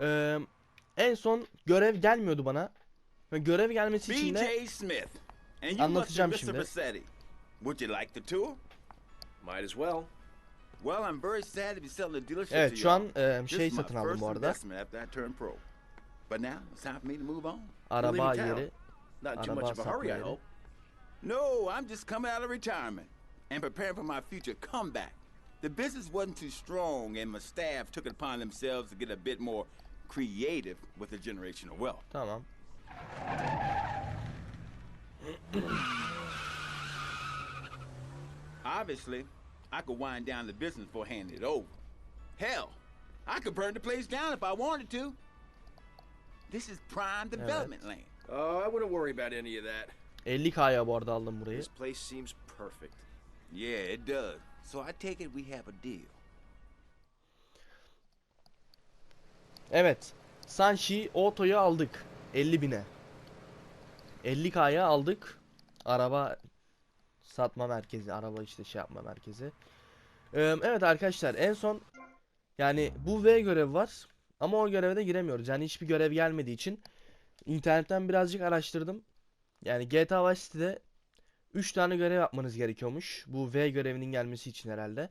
Ee, en son görev gelmiyordu bana. Ve görev gelmesi için de. Smith. And you must be Anlatacağım Mr. şimdi. Bassetti. Would you like the tour? Might as well. Well, I'm very sad to be selling the dealership evet to şu you. an e, This şey is my satın aldım first bu arada. investment after I turned pro. But now it's time for me to move on. Araba leaving town. yeri. Not too Araba much of a hurry, I satma hope. No, I'm just coming out of retirement and preparing for my future comeback. The business wasn't too strong, and my staff took it upon themselves to get a bit more creative with the generational of wealth. Tamam. Obviously, I could wind down the business before handing it over. Hell, I could burn the place down if I wanted to. This is prime development land. Oh, I wouldn't worry about any of that. 50k'ya bu arada aldım burayı. This place seems perfect. Yeah, it does. So I take it we have a deal. Evet. Sanshi Auto'yu aldık. 50 bine. 50k'ya aldık. Araba satma merkezi. Araba işte şey yapma merkezi. Ee, evet arkadaşlar en son yani bu V görevi var. Ama o göreve de giremiyoruz. Yani hiçbir görev gelmediği için internetten birazcık araştırdım. Yani GTA Vice City'de 3 tane görev yapmanız gerekiyormuş. Bu V görevinin gelmesi için herhalde.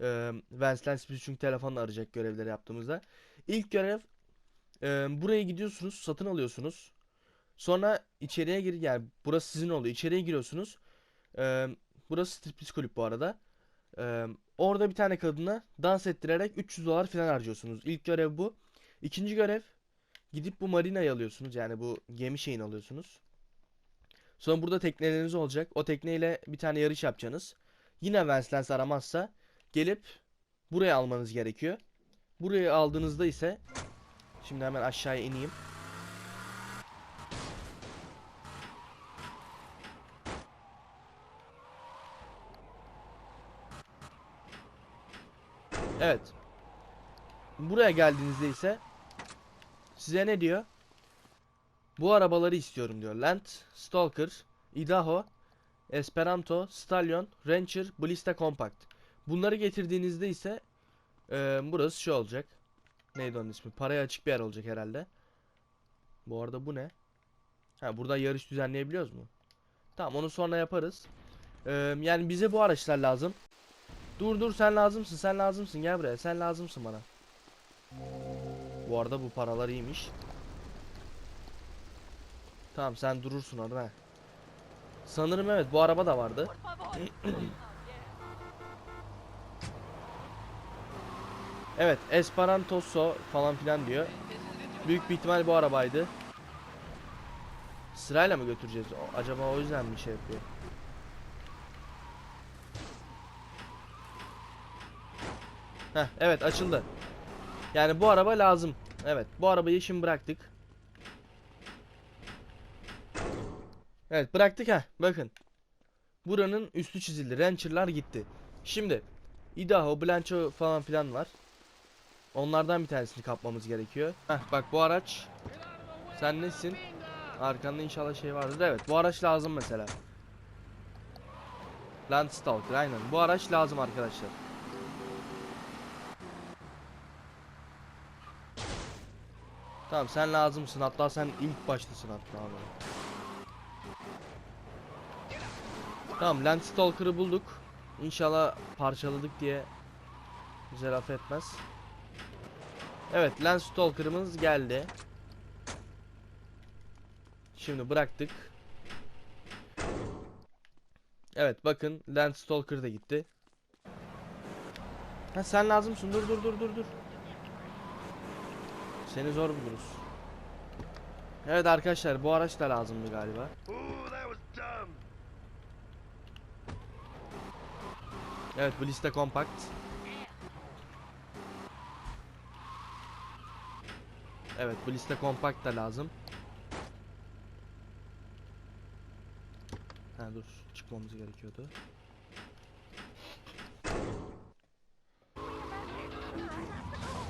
Ee, Vance biz çünkü telefonla arayacak görevleri yaptığımızda. İlk görev e, buraya gidiyorsunuz, satın alıyorsunuz. Sonra içeriye gir yani burası sizin oluyor. İçeriye giriyorsunuz. E, burası striptiz kulüp bu arada. E, orada bir tane kadına dans ettirerek 300 dolar falan harcıyorsunuz. İlk görev bu. İkinci görev gidip bu marinayı alıyorsunuz. Yani bu gemi şeyini alıyorsunuz. Sonra burada tekneleriniz olacak. O tekneyle bir tane yarış yapacaksınız. Yine Vance aramazsa gelip buraya almanız gerekiyor. Burayı aldığınızda ise şimdi hemen aşağıya ineyim. Evet. Buraya geldiğinizde ise size ne diyor? Bu arabaları istiyorum diyor. Land, Stalker, Idaho, Esperanto, Stallion, Rancher, Blista Compact. Bunları getirdiğinizde ise ee, burası şey olacak. Neydi onun ismi? Paraya açık bir yer olacak herhalde. Bu arada bu ne? Ha burada yarış düzenleyebiliyoruz mu? Tamam onu sonra yaparız. Ee, yani bize bu araçlar lazım. Dur dur sen lazımsın sen lazımsın gel buraya sen lazımsın bana. Bu arada bu paralar iyiymiş. Tamam sen durursun orada. Sanırım evet bu araba da vardı. Evet, Esperantoso falan filan diyor. Büyük bir ihtimal bu arabaydı. Sırayla mı götüreceğiz? O- Acaba o yüzden mi şey yapıyor? Heh, evet açıldı. Yani bu araba lazım. Evet, bu arabayı şimdi bıraktık. Evet, bıraktık ha. Bakın. Buranın üstü çizildi. Rancher'lar gitti. Şimdi Idaho, Blancho falan filan var. Onlardan bir tanesini kapmamız gerekiyor. Heh bak bu araç. Sen nesin? Arkanda inşallah şey vardır. Evet bu araç lazım mesela. Landstalker aynen. Bu araç lazım arkadaşlar. Tamam sen lazımsın. Hatta sen ilk baştasın hatta abi. Tamam Landstalker'ı bulduk. İnşallah parçaladık diye bize laf etmez. Evet Landstalker'ımız geldi. Şimdi bıraktık. Evet bakın Landstalker da gitti. Ha sen lazımsın dur dur dur dur dur. Seni zor buluruz. Evet arkadaşlar bu araç da lazımdı galiba. Evet bu liste Evet bu liste kompakt da lazım. Ha dur çıkmamız gerekiyordu.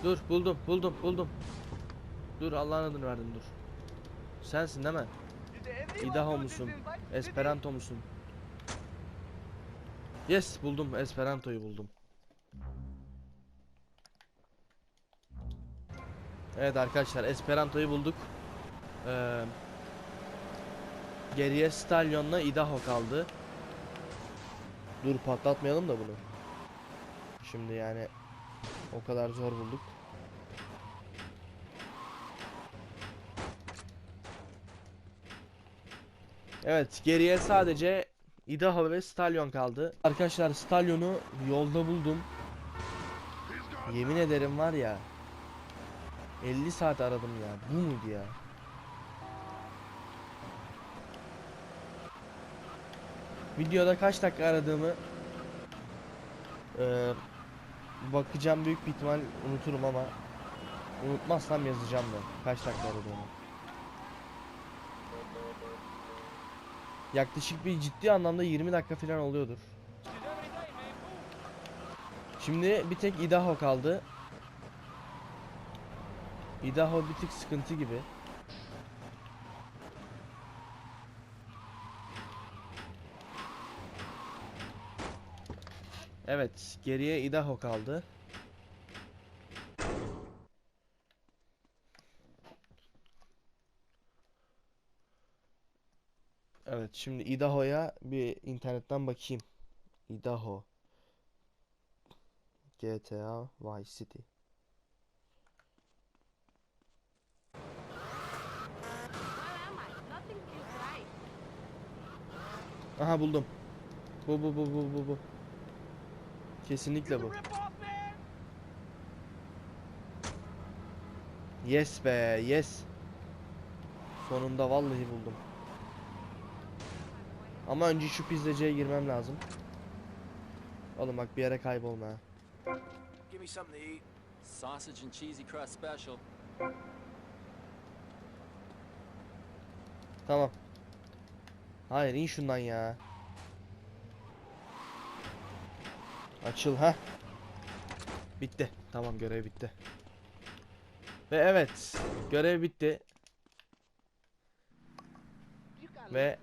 Dur buldum buldum buldum. Dur Allah'ın adını verdim dur. Sensin değil mi? Idaho musun? Esperanto musun? Yes buldum Esperanto'yu buldum. Evet arkadaşlar Esperanto'yu bulduk. Ee, geriye Stalyon'la Idaho kaldı. Dur patlatmayalım da bunu. Şimdi yani o kadar zor bulduk. Evet geriye sadece Idaho ve Stallion kaldı. Arkadaşlar Stallion'u yolda buldum. Yemin ederim var ya 50 saat aradım ya. Bu muydu ya? Videoda kaç dakika aradığımı eee, bakacağım büyük bir ihtimal unuturum ama unutmazsam yazacağım da kaç dakika aradığımı. Yaklaşık bir ciddi anlamda 20 dakika falan oluyordur. Şimdi bir tek Idaho kaldı. Idaho bir tık sıkıntı gibi. Evet, geriye Idaho kaldı. Evet, şimdi Idaho'ya bir internetten bakayım. Idaho. GTA Vice City. Where am I? Nothing feels right. Aha buldum. Bu bu bu bu bu bu. Kesinlikle bu. Yes be, yes. Sonunda vallahi buldum. Ama önce şu pizzacıya girmem lazım. Oğlum bak bir yere kaybolma ha. Give me something to eat. Sausage and cheesy crust special. Tamam. Hayır in şundan ya. Açıl ha. Bitti. Tamam görev bitti. Ve evet görev bitti. Ve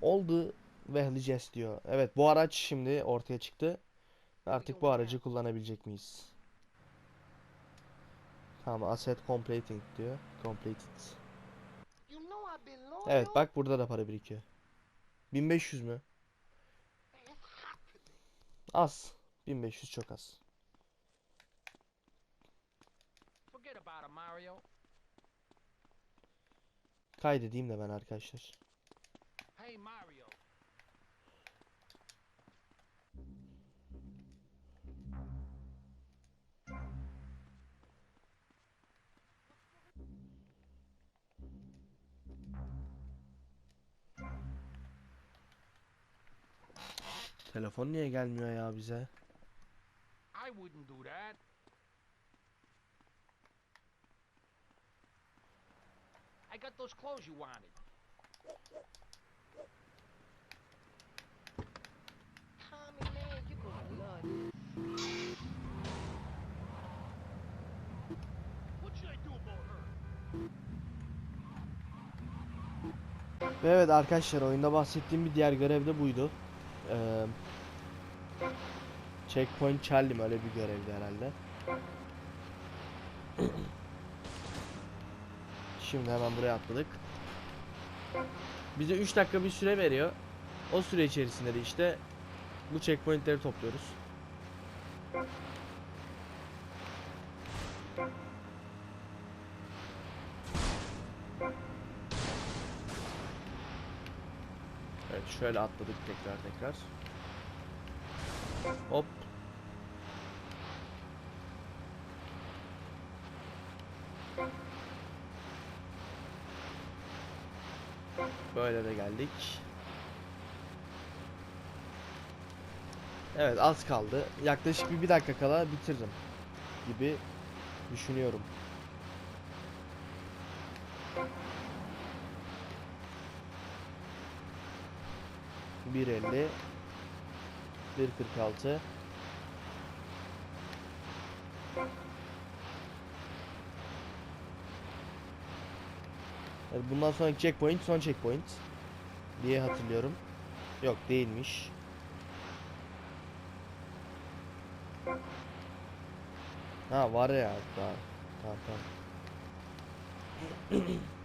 oldu vehleyeceğiz diyor. Evet bu araç şimdi ortaya çıktı. Artık bu aracı kullanabilecek miyiz? Tamam asset completing diyor. Completed. Evet bak burada da para birikiyor. 1500 mü? Az. 1500 çok az. Forget about it, Mario. Kaydedeyim de ben arkadaşlar. Hey, Mario. Telefon niye gelmiyor ya bize? I wouldn't do that. I got those clothes you wanted. Tommy, man, you go nuts. What should I do about her? Ve evet arkadaşlar oyunda bahsettiğim bir diğer görev de buydu. Ee, Checkpoint Charlie mi öyle bir görevdi herhalde. Şimdi hemen buraya atladık. Bize 3 dakika bir süre veriyor. O süre içerisinde de işte bu checkpointleri topluyoruz. Evet şöyle atladık tekrar tekrar. Hop. Böyle de geldik. Evet az kaldı. Yaklaşık bir, bir dakika kala bitiririm gibi düşünüyorum. Bir elli, bir kırk altı. Evet, bundan sonraki checkpoint son checkpoint diye hatırlıyorum. Yok değilmiş. Ha var ya hatta. Tamam tamam.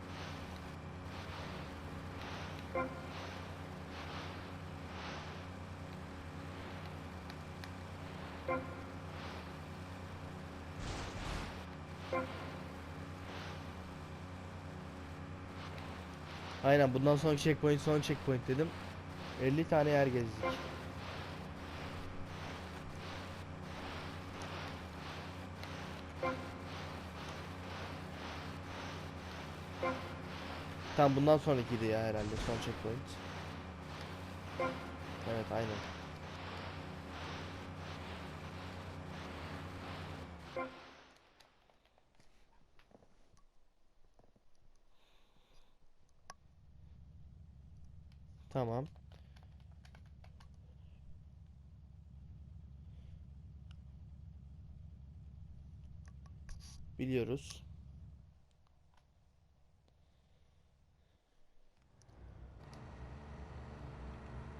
Aynen bundan sonraki checkpoint son checkpoint dedim. 50 tane yer gezdik. Tam bundan sonrakiydi ya herhalde son checkpoint. Evet aynen. Tamam. Biliyoruz.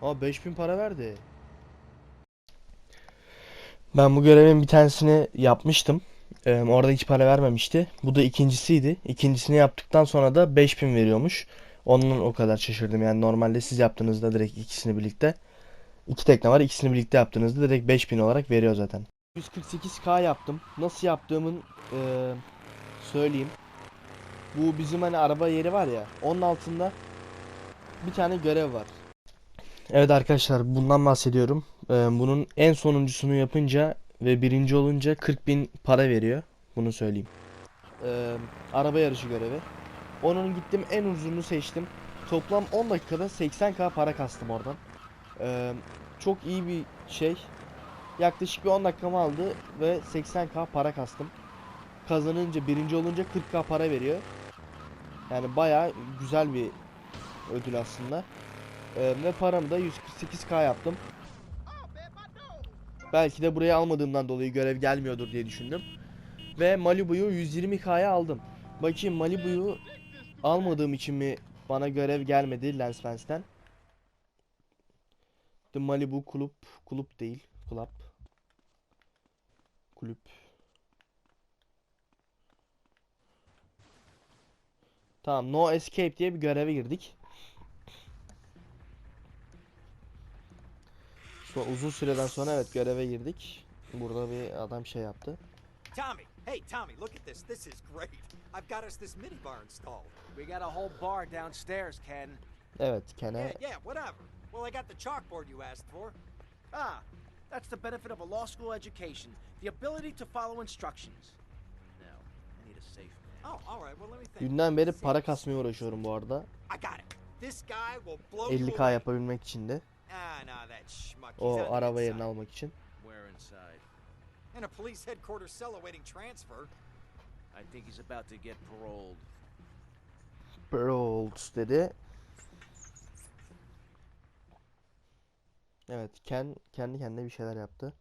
Aa 5000 para verdi. Ben bu görevin bir tanesini yapmıştım. Ee, orada hiç para vermemişti. Bu da ikincisiydi. İkincisini yaptıktan sonra da 5000 veriyormuş. Onun o kadar şaşırdım. Yani normalde siz yaptığınızda direkt ikisini birlikte. iki tekne var. ikisini birlikte yaptığınızda direkt 5000 olarak veriyor zaten. 148k yaptım. Nasıl yaptığımın eee, söyleyeyim. Bu bizim hani araba yeri var ya. Onun altında bir tane görev var. Evet arkadaşlar bundan bahsediyorum. Eee, bunun en sonuncusunu yapınca ve birinci olunca 40.000 para veriyor. Bunu söyleyeyim. Eee, araba yarışı görevi. Onun gittim en uzununu seçtim. Toplam 10 dakikada 80k para kastım oradan. Eee, çok iyi bir şey. Yaklaşık bir 10 dakikamı aldı ve 80k para kastım. Kazanınca birinci olunca 40k para veriyor. Yani baya güzel bir ödül aslında. Eee, ve paramı da 148k yaptım. Belki de buraya almadığımdan dolayı görev gelmiyordur diye düşündüm. Ve Malibu'yu 120k'ya aldım. Bakayım Malibu'yu almadığım için mi bana görev gelmedi Lensfence'den. The Malibu Kulüp Kulüp değil. Club. Kulüp. Tamam No Escape diye bir göreve girdik. Sonra uzun süreden sonra evet göreve girdik. Burada bir adam şey yaptı. Tommy, hey Tommy, look at this. This is great. I've got us this mini bar installed. We got a whole bar downstairs, Ken. Evet Ken'e Yeah, yeah, whatever. Well, I got the chalkboard you asked for. Ah, that's the benefit of a law school education. The ability to follow instructions. Now, I need a safe man. Oh, all right. Well, let me think. dünden beri para kasmaya uğraşıyorum bu arada. I got it. This guy will blow you 50k away. yapabilmek için de. Ah, no, that schmuck. O araba yerini almak için. Where inside? In a police headquarters cell awaiting transfer. I think he's about to get paroled. Paroled dedi. Evet Ken kendi kendine bir şeyler yaptı.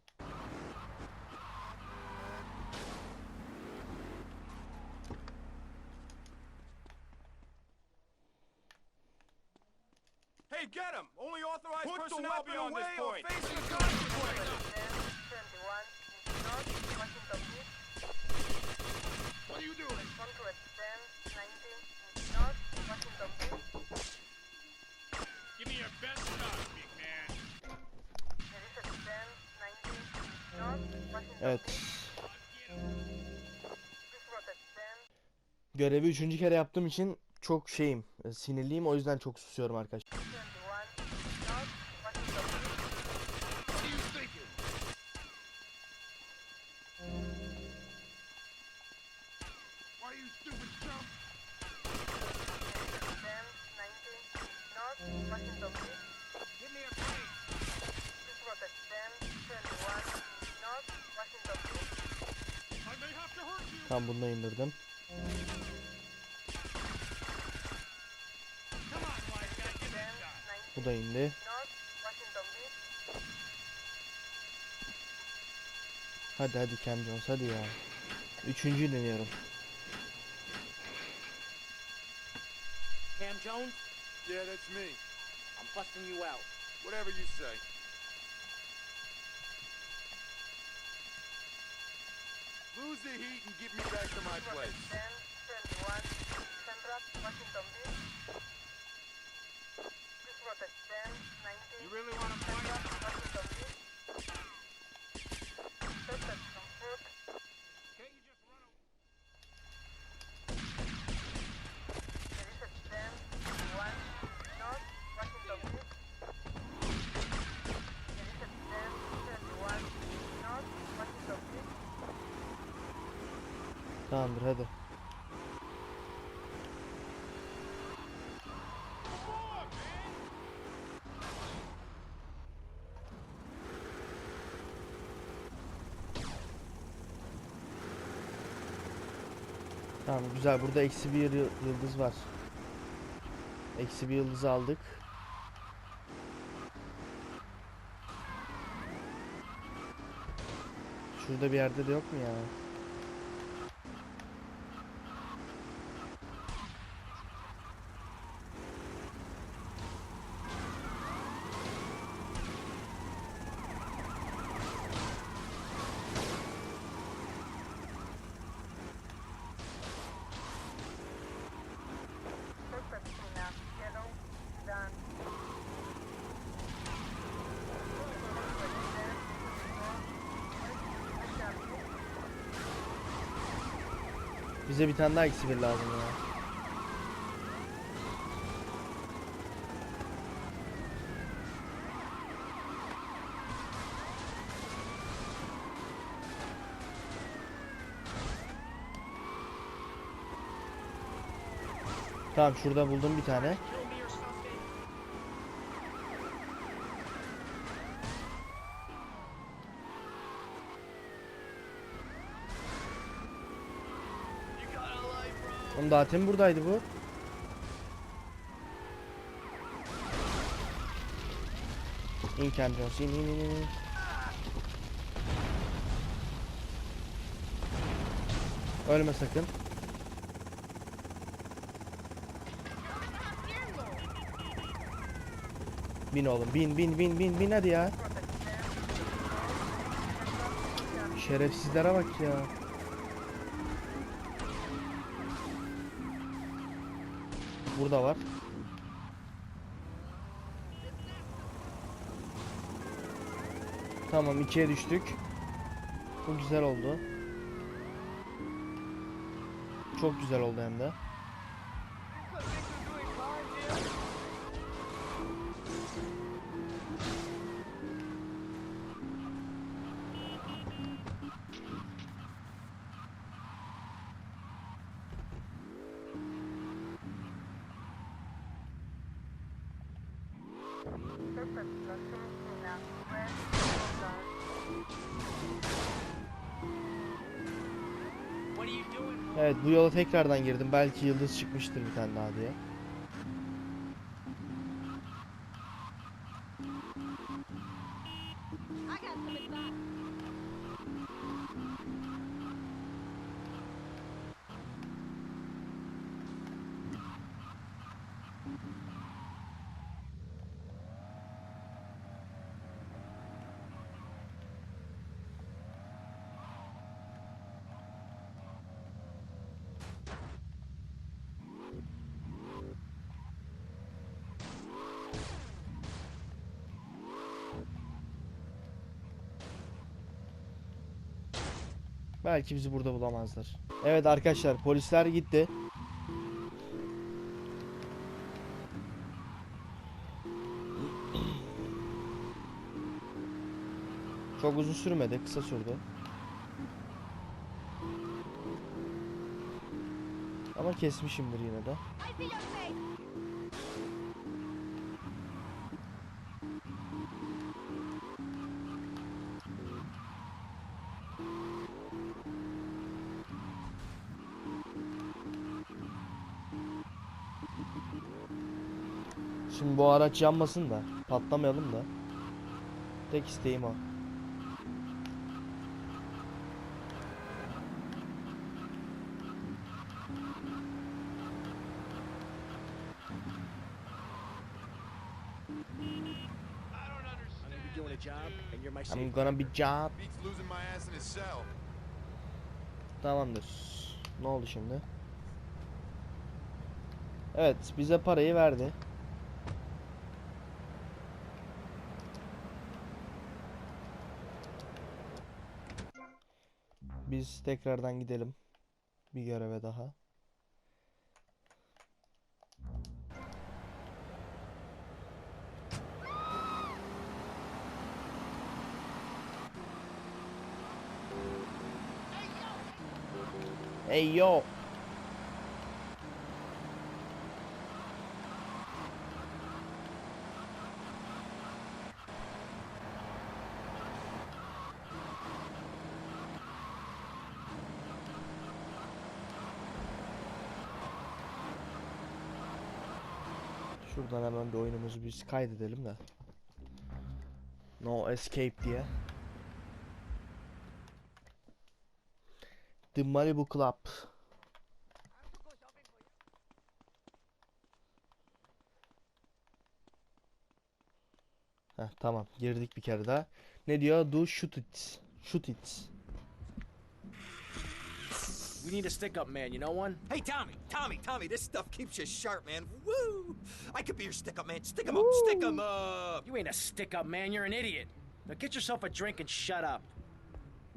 Evet. Görevi üçüncü kere yaptığım için çok şeyim, e, sinirliyim o yüzden çok susuyorum arkadaşlar. Hadi hadi Cam Jones hadi ya. Üçüncüyü deniyorum. Cam Jones, Yeah, that's me. I'm busting you out. Whatever you say. Lose the heat and get me back to my place. You really want to fight? Tamamdır hadi. Tamam güzel burada eksi bir yı- yıldız var. Eksi bir yıldız aldık. Şurada bir yerde de yok mu ya? Bize bir tane daha eksi bir lazım ya. Tamam şurada buldum bir tane. Temin buradaydı bu. İn Ken Jones in in in in. Ölme sakın. Bin oğlum bin bin bin bin bin hadi ya. Şerefsizlere bak ya. Burada var. Tamam ikiye düştük. Bu güzel oldu. Çok güzel oldu hem de. Tekrardan girdim. Belki yıldız çıkmıştır bir tane daha diye. I got some advice. Belki bizi burada bulamazlar. Evet arkadaşlar polisler gitti. Çok uzun sürmedi, kısa sürdü. Ama kesmişimdir yine de. Bu araç yanmasın da, patlamayalım da. Tek isteğim o. I'm gonna be job. Tamamdır. Ne oldu şimdi? Evet, bize parayı verdi. Biz tekrardan gidelim. Bir göreve daha. Hey yo. Şuradan hemen bir oyunumuzu biz kaydedelim de. No escape diye. The Malibu Club. Heh, tamam girdik bir kere daha. Ne diyor? Do shoot it. Shoot it. We need a stick-up man, you know one? Hey, Tommy, Tommy, Tommy, this stuff keeps you sharp, man. Woo! I could be your stick up man. Stick 'em up, stick 'em up. You ain't a stick-up man, you're an idiot. Now get yourself a drink and shut up.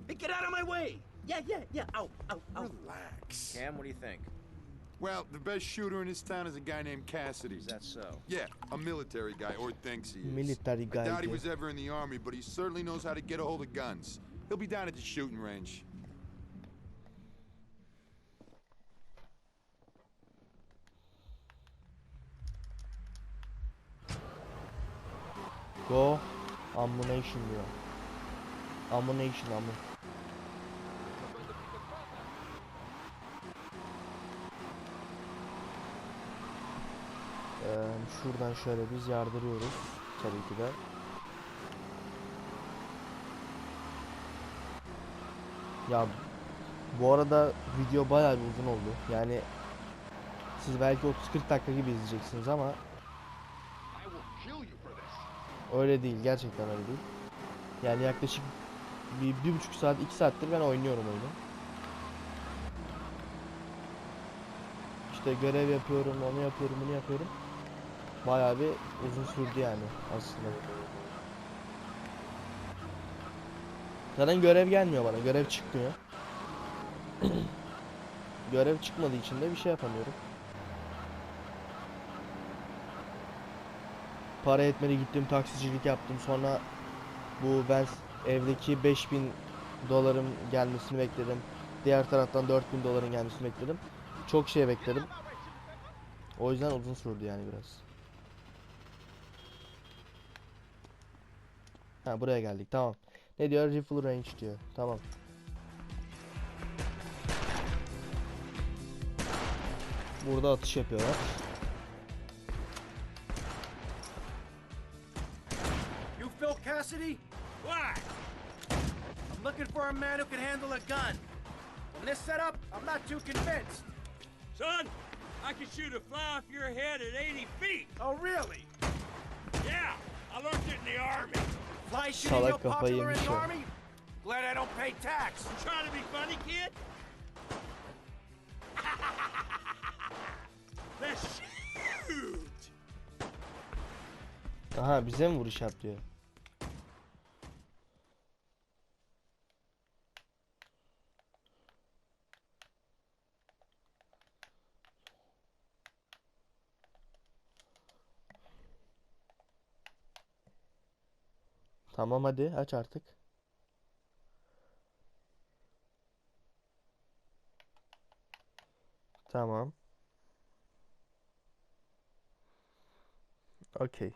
Hey, get out of my way. Yeah, yeah, yeah. Ow, ow, ow. Relax. Cam, what do you think? Well, the best shooter in this town is a guy named Cassidy. Is that so? Yeah, a military guy, or thinks he is. Military guy. I guy doubt he diyor. was ever in the army, but he certainly knows how to get a hold of guns. He'll be down at the shooting range. Go ammunition diyor. Ammunition ammo. Ee, şuradan şöyle biz yardırıyoruz tabii ki de. Ya bu arada video bayağı bir uzun oldu. Yani siz belki 30-40 dakika gibi izleyeceksiniz ama öyle değil. Gerçekten öyle değil. Yani yaklaşık bir, bir buçuk saat, iki saattir ben oynuyorum oyunu. İşte görev yapıyorum, onu yapıyorum, bunu yapıyorum. Bayağı bir uzun sürdü yani aslında. Zaten görev gelmiyor bana, görev çıkmıyor. görev çıkmadığı için de bir şey yapamıyorum. Para etmedi gittim taksicilik yaptım sonra bu ben evdeki 5000 doların gelmesini bekledim. Diğer taraftan 4000 doların gelmesini bekledim. Çok şey bekledim. O yüzden uzun sürdü yani biraz. Ha buraya geldik tamam. Ne diyor? Rifle range diyor. Tamam. Burada atış yapıyorlar. Looking for a man who can handle a gun. From this setup, I'm not too convinced. Son, I can shoot a fly off your head at 80 feet. Oh, really? Yeah, I learned it in the army. Fly shooting Salak real kafayı popular in the o. army? Glad I don't pay tax. You trying to be funny, kid? Let's shoot. Aha bize mi vuruş yap diyor. Tamam hadi aç artık. Tamam. Okey.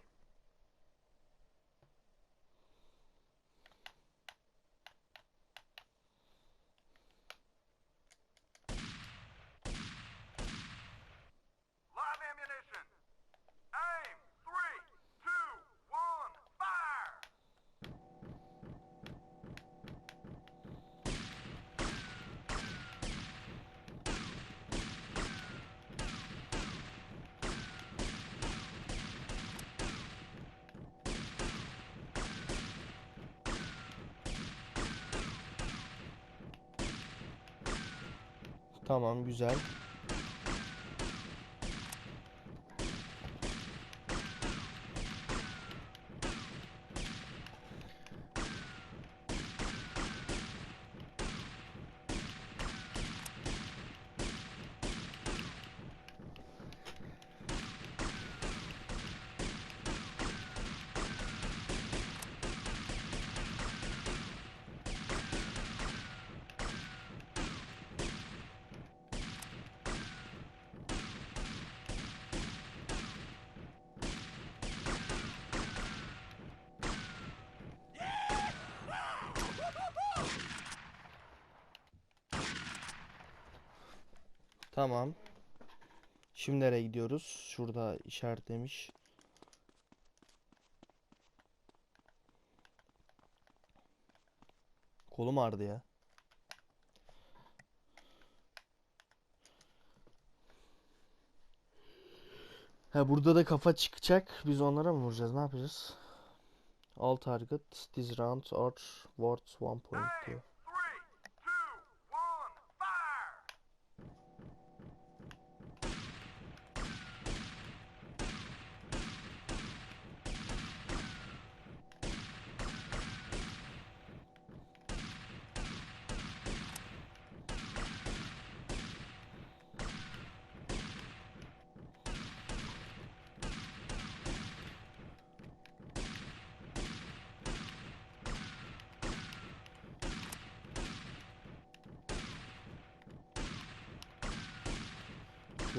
Tamam güzel. Tamam. Şimdi nereye gidiyoruz? Şurada işaretlemiş. Kolum ağrıdı ya. Ha burada da kafa çıkacak. Biz onlara mı vuracağız? Ne yapacağız? All target this round or worth one point diyor.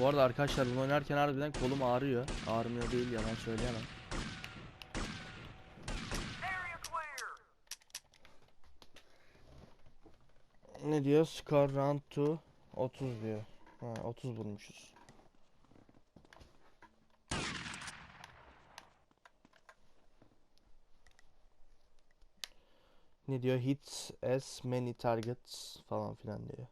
Bu arada arkadaşlar bunu oynarken harbiden kolum ağrıyor. Ağrımıyor değil yalan söyleyemem. Ne diyor? Score round to 30 diyor. Ha 30 bulmuşuz. Ne diyor? Hits as many targets falan filan diyor.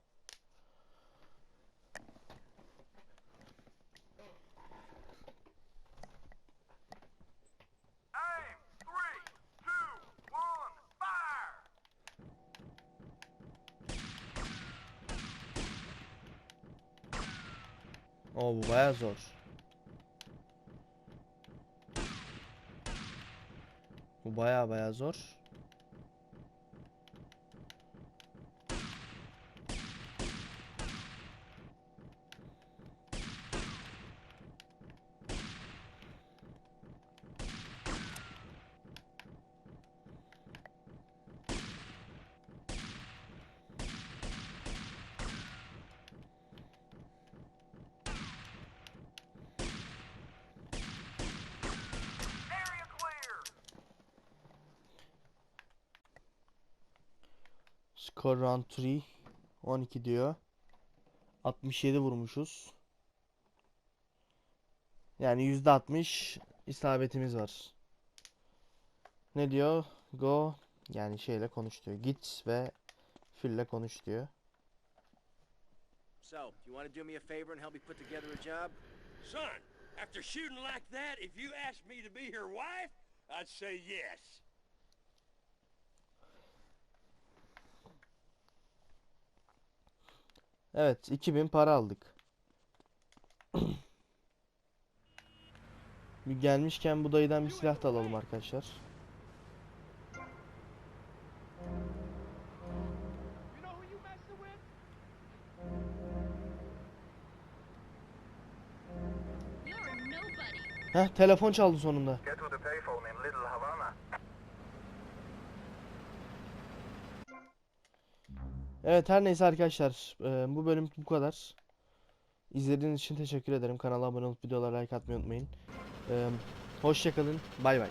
Oo bu baya zor. Bu baya baya zor. Score round 3 12 diyor. 67 vurmuşuz. Yani %60 isabetimiz var. Ne diyor? Go yani şeyle konuş diyor. Git ve Phil'le konuş diyor. So, you want to do me a favor and help me put together a job? Son, after shooting like that, if you asked me to be your wife, I'd say yes. Evet 2000 para aldık. Gelmişken bu dayıdan bir silah da alalım arkadaşlar. Heh telefon çaldı sonunda. Evet her neyse arkadaşlar bu bölüm bu kadar. İzlediğiniz için teşekkür ederim. Kanala abone olup videolara like atmayı unutmayın. E, hoşça kalın. Bay bay.